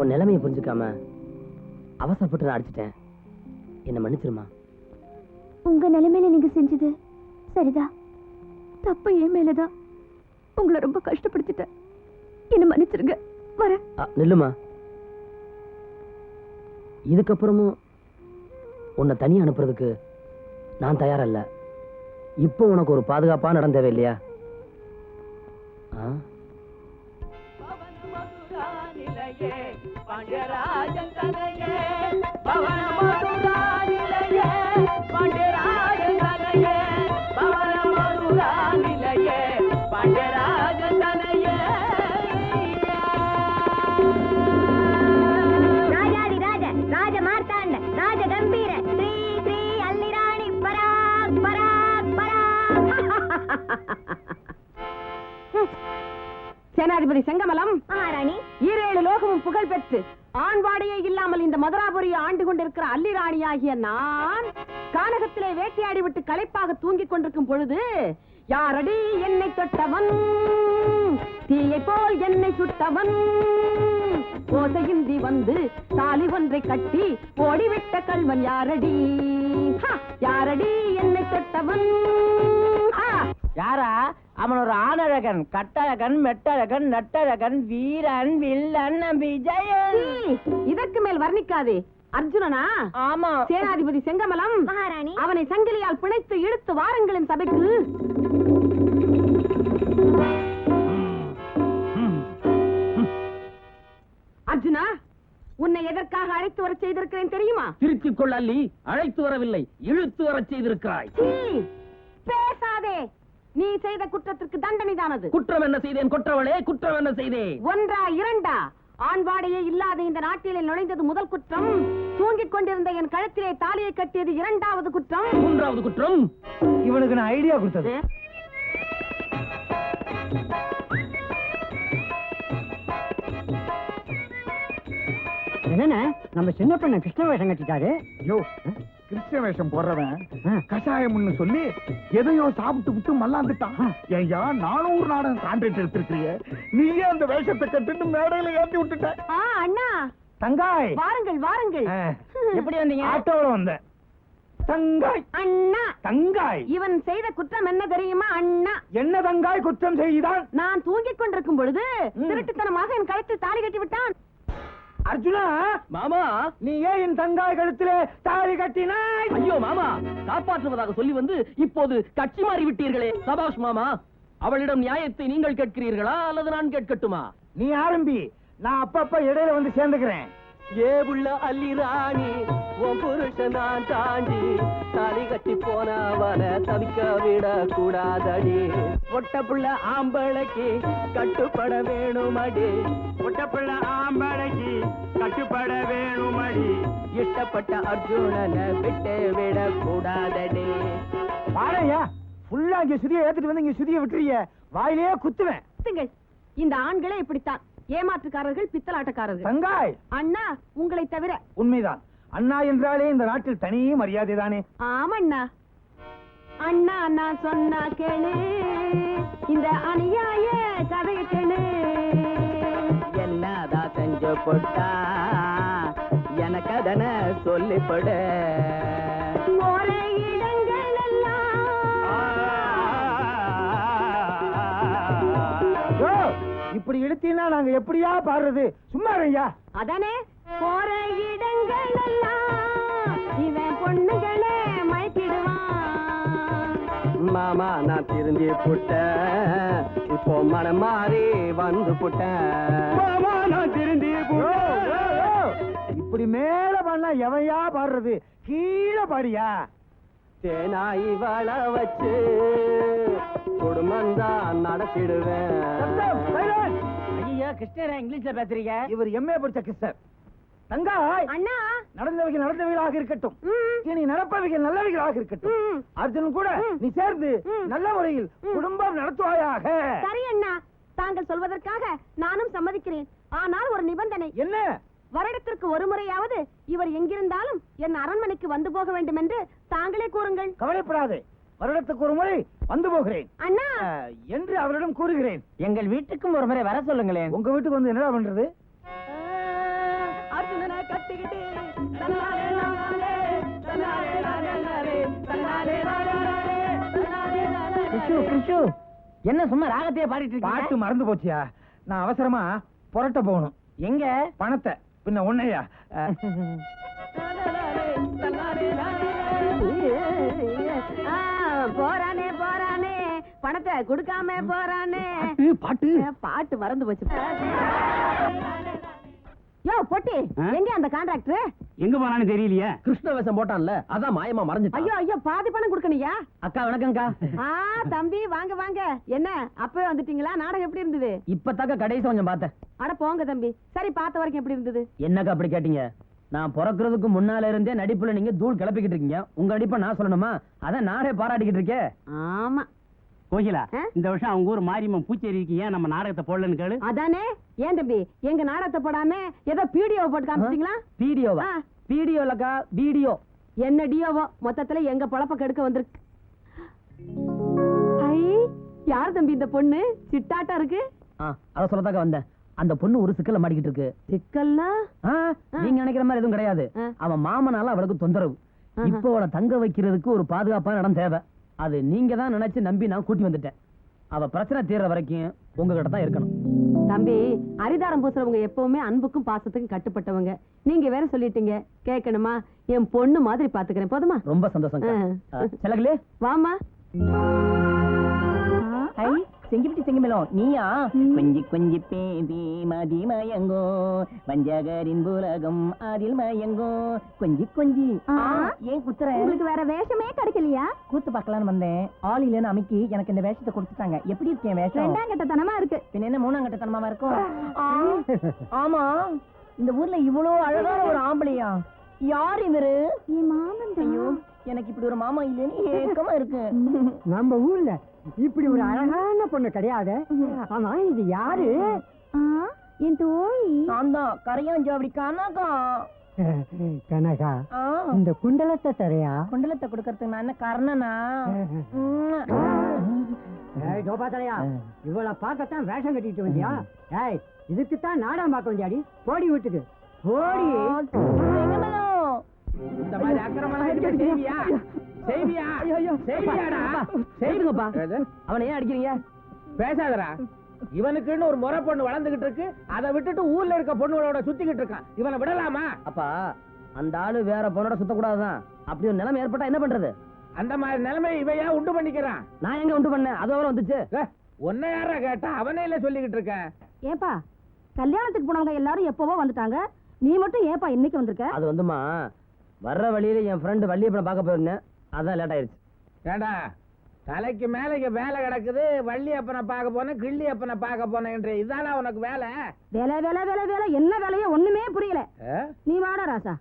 உன் நிலைமையை புரிஞ்சுக்காம அவசரப்பட்டு நான் அடிச்சிட்டேன். என்னை மன்னிச்சிருமா? உங்க நிலைமையில நீங்க செஞ்சது சரிதான் தப்பு என் மேலதான். உங்களை ரொம்ப கஷ்டப்படுத்திட்டேன். என்ன மன்னிச்சிருங்க. வர நில்லுமா? இதுக்கப்புறமும் உன்னை தனியா அனுப்புறதுக்கு நான் தயாரல்ல. இப்போ உனக்கு ஒரு பாதுகாப்பான இடம் தேவை இல்லையா? ஆ? ராஜாதி ராஜ ராஜ மார்த்தாண்ட ராஜ கம்பீர ஸ்ரீ ஸ்ரீ அல்லிராணி பராக் பராக் பராக் சேனாதிபதி செங்கமலம் மகாராணி ஈரேழு லோகமும் புகழ் பெற்று ஆண்பாடையே இல்லாமல் இந்த மதுராபுரியை ஆண்டு கொண்டிருக்கிற அல்லிராணியாகிய நான் கானகத்திலே வேட்டையாடி விட்டு களைப்பாக தூங்கிக் கொண்டிருக்கும் பொழுது யாரடி என்னை தொட்டவன்? தீயை போல் என்னை சுட்டவன்? ஓசையின்றி வந்து தாலி ஒன்றை கட்டி ஓடிவிட்ட கல்வன் யாரடி? யாரடி என்னை தொட்டவன்? யாரா? அவன் ஒரு ஆணழகன் கட்டழகன் மெட்டழகன் நட்டழகன் வீரன் வில்லன் விஜயன். இதற்கு மேல் வர்ணிக்காதே. அர்ஜுனனா? ஆமா. சேனாதிபதி செங்கமலம்? மகாராணி. அவனை சங்கிலியால் பிணைத்து இழுத்து வாருங்களின் சபைக்கு. அர்ஜுனா உன்னை எதற்காக அழைத்து வரச் செய்திருக்கிறேன் தெரியுமா? திருத்திக் கொள் அல்லி அழைத்து வரவில்லை இழுத்து வரச் செய்திருக்கிறாய். சீ, பேசாதே நீ செய்த குற்றத்திற்கு தண்டனைதானது? குற்றம் என்ன செய்தேன்? கொற்றவளே குற்றம் என்ன செய்தேன்? ஒன்றா இரண்டா? ஆண்பாடையே இல்லாத இந்த நாட்டிலே நுழைந்தது முதல் குற்றம். தூங்கிக் கொண்டிருந்த என் கழுத்திலே தாலியை கட்டியது இரண்டாவது குற்றம். மூன்றாவது குற்றம். இவனுக்கு நான் ஐடியா கொடுத்தது. என்னண்ணே நம்ம சின்ன பண்ண கிருஷ்ண வேஷம் கட்டிட்டாரு. ஐயோ கிறிஸ்டிய வேஷம் போடுறவன் கஷாயம்னு சொல்லி எதையோ சாப்பிட்டு விட்டு மல்லாந்துட்டான். ஐயா நானூறு நாடகம் கான்ட்ராக்ட் எடுத்திருக்கிறிய. நீயே அந்த வேஷத்தை கட்டுன்னு மேடையில ஏத்தி விட்டுட்ட. ஆ அண்ணா. தங்காய். வாருங்கள் வாருங்கள். எப்படி வந்தீங்க? ஆட்டோல வந்தேன். தங்காய். அண்ணா. தங்காய். இவன் செய்த குற்றம் என்ன தெரியுமா அண்ணா? என்ன தங்காய் குற்றம் செய்தான் நான் தூங்கிக் கொண்டிருக்கும் பொழுது. திருட்டுத்தனமாக என் கழுத்தில் தாலி கட்டி விட்டான். அர்ஜுனா! மாமா! நீ ஏன் என் தங்காய் கழுத்திலே தாலி கட்டினாய்? ஐயோ மாமா! காப்பாற்றுவதாக சொல்லி வந்து இப்போது கட்சி மாறி விட்டீர்களே சபாஷ் மாமா அவளிடம் நியாயத்தை நீங்கள் கேட்கிறீர்களா அல்லது நான் கேட்கட்டுமா? நீ ஆரம்பி நான் அப்பப்ப இடையில வந்து சேர்ந்துக்கிறேன். ஏ புள்ள அல்லி ராணி உன் நான் தாண்டி தாலி கட்டி போனவன தவிக்க விட கூடாதடி ஒட்ட புள்ள ஆம்பளைக்கு கட்டுப்பட வேணுமடி. ஒட்ட புள்ள ஆம்பளைக்கு கட்டுப்பட வேணுமடி. இஷ்டப்பட்ட அர்ஜுனனை விட்டு விட கூடாதடி பாடையா ஃபுல்லா இங்க சுதியை ஏத்துட்டு வந்து இங்க சுதியை விட்டுறிய. வாயிலேயே குத்துவேன். பாத்துங்கள், இந்த ஆண்களே இப்படித்தான். ஏமாற்றுக்காரர்கள் பித்தலாட்டக்காரர்கள். தங்காய். அண்ணா உங்களை தவிர உண்மைதான். அண்ணா என்றாலே இந்த நாட்டில் தனி மரியாதை தானே? ஆமண்ணா. அண்ணா நான் சொன்னா கேளு. இந்த அநியாய கதையை கேளு. என்னதா செஞ்சு போட்டா? எனக்கு அதன சொல்லிப்படு. போற இடங்கள் இப்படி இழுத்தீங்கன்னா நாங்க எப்படியா பாடுறது? சும்மா ஐயா அதானே? போற இடங்கள் எல்லாம் இவன் பொண்ணுகளே மயக்கிடுவான். மாமா நான் திருந்தி புட்டேன். இப்போ மனம் மாறி வந்து புட்டேன். மாமா நான் திருந்தி இப்படி மேல பண்ணா எவையா பாடுறது? கீழே பாடியா? தேனாய் வள வச்சு குடும்பம் தான் நடத்திடுவேன் ஐயா கிருஷ்ணரா இங்கிலீஷ்ல பேசுறீங்க? இவர் எம்ஏ படிச்ச கிருஷ்ணர் தங்காய் அண்ணா. நடந்தவைகள் நடந்தவைகளாக இருக்கட்டும். இனி நடப்பவைகள் நல்லவைகளாக இருக்கட்டும். அர்ஜுன் கூட. நீ சேர்ந்து. நல்ல முறையில். குடும்பம் நடத்துவாயாக. சரி அண்ணா. தாங்கள் சொல்வதற்காக நானும் சம்மதிக்கிறேன். ஆனால் ஒரு நிபந்தனை. என்ன? வருடத்திற்கு ஒரு முறையாவது இவர் எங்கிருந்தாலும் என் அரண்மனைக்கு வந்து போக வேண்டும் என்று தாங்களே கூறுங்கள். கவலைப்படாதே. வருடத்துக்கு ஒரு முறை வந்து போகிறேன். அண்ணா. என்று அவரிடம் கூறுகிறேன். எங்கள் வீட்டுக்கும் ஒரு முறை வர சொல்லுங்களேன். உங்க வீட்டுக்கு வந்து என்னடா பண்றது? என்ன சும்மா ராகத்தையே பாடிட்டு பாட்டு மறந்து போச்சியா? நான் அவசரமா புரட்ட போகணும். எங்க? பணத்தை. பின்ன ஆ, போறானே போறானே. பணத்தை கொடுக்காம போறானே. பாட்டு பாட்டு. மறந்து போச்சு. யோ பொட்டி எங்க அந்த கான்ட்ராக்டர் எங்க போனான்னு தெரியலையே. கிருஷ்ண வேஷம் போட்டான்ல அதான் மாயமா மறைஞ்சிட்டான் ஐயோ ஐயோ பாதி பணம் கொடுக்கணுயா அக்கா வணக்கம்க்கா. ஆ தம்பி வாங்க வாங்க. என்ன அப்பவே வந்துட்டீங்களா? நாடகம் எப்படி இருந்தது? இப்பதாக்க கடைசி கொஞ்சம் பார்த்தேன். அட போங்க தம்பி. சரி பார்த்த வரைக்கும் எப்படி இருந்தது? என்னக்கா அப்படி கேட்டீங்க? நான் பிறக்கிறதுக்கு முன்னால இருந்தே நடிப்புல நீங்க தூள் கிளப்பிக்கிட்டு இருக்கீங்க. உங்க நடிப்பை நான் சொல்லணுமா? அதான் நானே பாராட்டிக்கிட்டு இருக்கேன். ஆமா. கோகிலா? இந்த வருஷம் அவங்க ஊர் மாரியம்மன் பூச்சேரிக்கு ஏன் நம்ம நாடகத்தை போடலன்னு கேளு. அதானே? ஏன் தம்பி? எங்க நாடகத்தை போடாம ஏதோ பிடிஓ போட்டு காமிச்சிட்டீங்களா? வீடியோவா ஆ. வீடியோ? என்ன டியோவோ? மொத்தத்துல எங்க பொழப்ப கெடுக்க வந்திருக்கு. ஐ யார் தம்பி இந்த பொண்ணு? சிட்டாட்டா இருக்கு? அத சொல்லதாக்க வந்தேன். அந்த பொண்ணு ஒரு சிக்கல்ல மாட்டிக்கிட்டு இருக்கு. சிக்கல்னா? நீங்க நினைக்கிற மாதிரி எதுவும் கிடையாது. அவன் மாமனால அவளுக்கு தொந்தரவு. இப்போ அவளை தங்க வைக்கிறதுக்கு ஒரு பாதுகாப்பான இடம் தேவை. அது நீங்க தான் நினைச்சு நம்பி நான் கூட்டி வந்துட்டேன். அவ பிரச்சனை தீர்ற வரைக்கும் உங்ககிட்ட தான் இருக்கணும். தம்பி அரிதாரம் பூசுறவங்க எப்பவுமே அன்புக்கும் பாசத்துக்கும் கட்டுப்பட்டவங்க. நீங்க வேற சொல்லிட்டீங்க. கேட்கணுமா என் பொண்ணு மாதிரி பாத்துக்கிறேன். போதுமா? ரொம்ப சந்தோஷம் வாமா செங்கிப்பிட்டி செங்கிமேலம் நீயா? கொஞ்சி கொஞ்சி பேபி மதி மயங்கோ. வஞ்சகரின் புலகம் அதில் மயங்கோ. கொஞ்சி கொஞ்சி. ஏன் குத்துற? உங்களுக்கு வேற வேஷமே கிடைக்கலையா? கூத்து பார்க்கலாம்னு வந்தேன். ஆள் இல்லைன்னு அமைக்கி எனக்கு இந்த வேஷத்தை கொடுத்துட்டாங்க. எப்படி இருக்கேன் வேஷம்? ரெண்டாம் கட்டத்தனமா இருக்கு. பின்ன என்ன மூணாம் கட்டத்தனமா இருக்கும் ஆமா. இந்த ஊர்ல இவ்வளவு அழகான ஒரு ஆம்பளையா? யார் இவரு? என் மாமன் ஐயோ. எனக்கு இப்படி ஒரு மாமா இல்லைன்னு ஏக்கமா இருக்கு. நம்ம ஊர்ல இப்படி ஒரு அழகான பொண்ணு கிடையாது. ஆமா இது யாரு? என் தோழி. நான் தான் கரையாஞ்சாவடி கனகா. கனகா ஆ, இந்த குண்டலத்தை தரையா? குண்டலத்தை கொடுக்கறதுக்கு நான் என்ன கர்ணனா? ஏய் கோபாத்தலையா இவள பார்க்கத்தான் வேஷம் கட்டிட்டு வந்தியா? ஏய் இதுக்குத்தான் நாடகம் பார்க்க வந்தியாடி? போடி வீட்டுக்கு. போடி. இந்த மாதிரி அக்கிரமெல்லாம் இனிமே செய்வியா? செய்வியா? செய்வியாடா? செய்யுங்கப்பா அவனை ஏன் அடிக்கிறீங்க? பேசாதடா. இவனுக்குன்னு ஒரு முறை பொண்ணு வளர்ந்துகிட்டு இருக்கு. அதை விட்டுட்டு ஊர்ல இருக்க பொண்ணுகளோட சுத்திக்கிட்டு இருக்கான். இவனை விடலாமா? அப்பா அந்த ஆளு வேற பொண்ணோட சுத்தக்கூடாதுதான். அப்படி ஒரு நிலைமை ஏற்பட்டா என்ன பண்றது? அந்த மாதிரி நிலைமை ஏன் உண்டு பண்ணிக்கிறான்? நான் எங்க உண்டு பண்ணேன்? அதோட வந்துச்சு? ஏ, உன்னை யாரா கேட்டா அவனே இல்ல சொல்லிக்கிட்டு இருக்கேன் ஏப்பா கல்யாணத்துக்கு போனவங்க எல்லாரும் எப்பவோ வந்துட்டாங்க. நீ மட்டும் ஏப்பா இன்னைக்கு வந்திருக்க? அது வந்துமா வர்ற வழியில என் ஃப்ரெண்டு வள்ளியப்பனை பார்க்க போயிருந்தேன். அதான் லேட் ஆயிருச்சு. ஏண்டா தலைக்கு மேல இங்க வேலை கிடக்குது வள்ளி அப்பனை பார்க்க போனேன் கிள்ளி அப்பனை பார்க்க போனேன் என்று இதானா உனக்கு வேலை? வேலை வேலை வேலை வேலை. என்ன வேலையோ ஒண்ணுமே புரியல? நீ வாடா ராசா.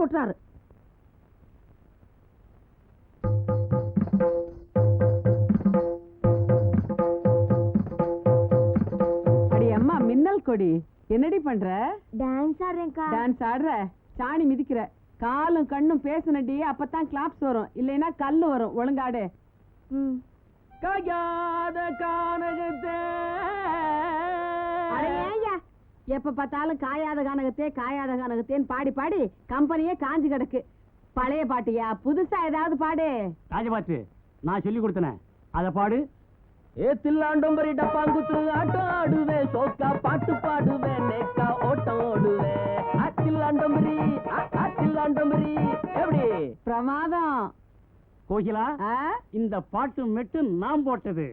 கொட்டுறாரு. அடி அம்மா மின்னல் கொடி. என்னடி பண்ற? டான்ஸ் ஆடுறேன்க்கா. டான்ஸ் ஆடுற? சாணி மிதிக்கிற. காலும் கண்ணும் பேசுனடி அப்பதான் கிளாப்ஸ் வரும். இல்லைன்னா கல்லு வரும். ஒழுங்காடு. காயாத கானகத்தே. எப்ப பார்த்தாலும் காயாத கானகத்தே காயாத கானகத்தேன்னு பாடி பாடி கம்பெனியே காஞ்சு கிடக்கு. பழைய பாட்டியா? புதுசா ஏதாவது பாடு. ராஜபாத்து நான் சொல்லி கொடுத்தனே. அத பாடு. ஏ தில்லாண்டம்பரி டப்பாங்குத்து ஆட்டம் ஆடுவேன் சோக்கா பாட்டு பாடுவேன் நேக்கா ஓட்டம் ஓடுவேன். அத்தில்லாண்டம்பரி அத்தில்லாண்டம்பரி எப்படி? பிரமாதம். கோகிலா? இந்த பாட்டு மெட்டு நான் போட்டது.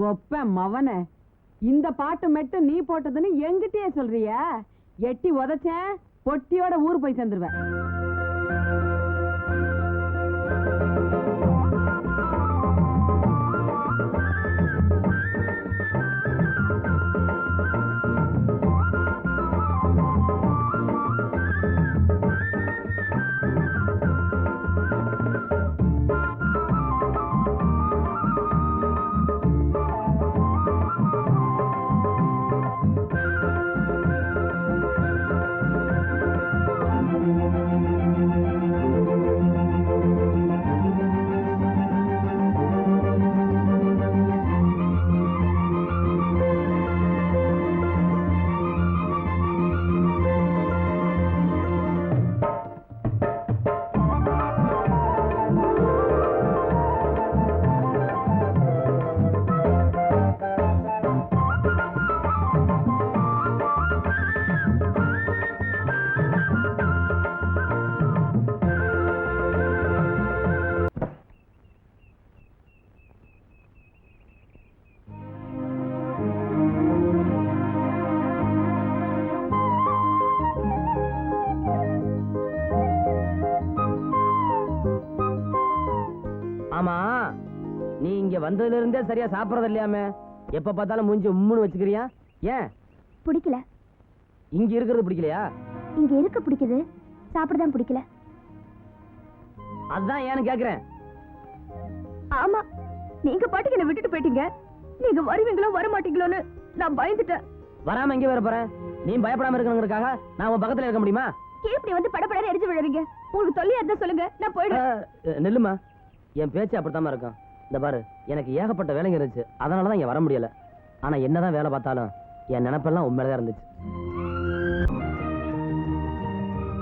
கொப்ப மவன இந்த பாட்டு மட்டும் நீ போட்டதுன்னு எங்கிட்டயே சொல்றியா? எட்டி உதைச்சேன் பொட்டியோட ஊர் போய் சேர்ந்துருவேன். ஆமா. நீ இங்க வந்ததுல இருந்தே சரியா சாப்பிடறது இல்லையாமே எப்ப பார்த்தாலும் மூஞ்சி உம்முன்னு வச்சுக்கிறியா? ஏன்? பிடிக்கல. இங்க இருக்கிறது பிடிக்கலையா? இங்க இருக்க பிடிக்குது? சாப்பிட தான் பிடிக்கல. அதான் ஏன்னு கேக்குறேன். ஆமா. நீங்க பாட்டுக்கு என்ன விட்டுட்டு போயிட்டீங்க. நீங்க வருவீங்களோ வர மாட்டீங்களோன்னு நான் பயந்துட்டேன். வராம எங்க வர போறேன் நீ பயப்படாம இருக்கணுங்கிறதுக்காக நான் உன் பக்கத்துல இருக்க முடியுமா? இப்படி வந்து படப்பட எரிஞ்சு விழுறீங்க உங்களுக்கு தொல்லையா இருந்தா சொல்லுங்க. நான் போயிடுவேன். அஹ், நில்லுமா? என் பேச்சு அப்படித்தாம்மா இருக்கும். இந்த பாரு எனக்கு ஏகப்பட்ட வேலைங்க இருந்துச்சு. அதனாலதான் இங்கே வர முடியல. ஆனா என்னதான் வேலை பார்த்தாலும் என் நினைப்பெல்லாம் உண்மையில தான் இருந்துச்சு.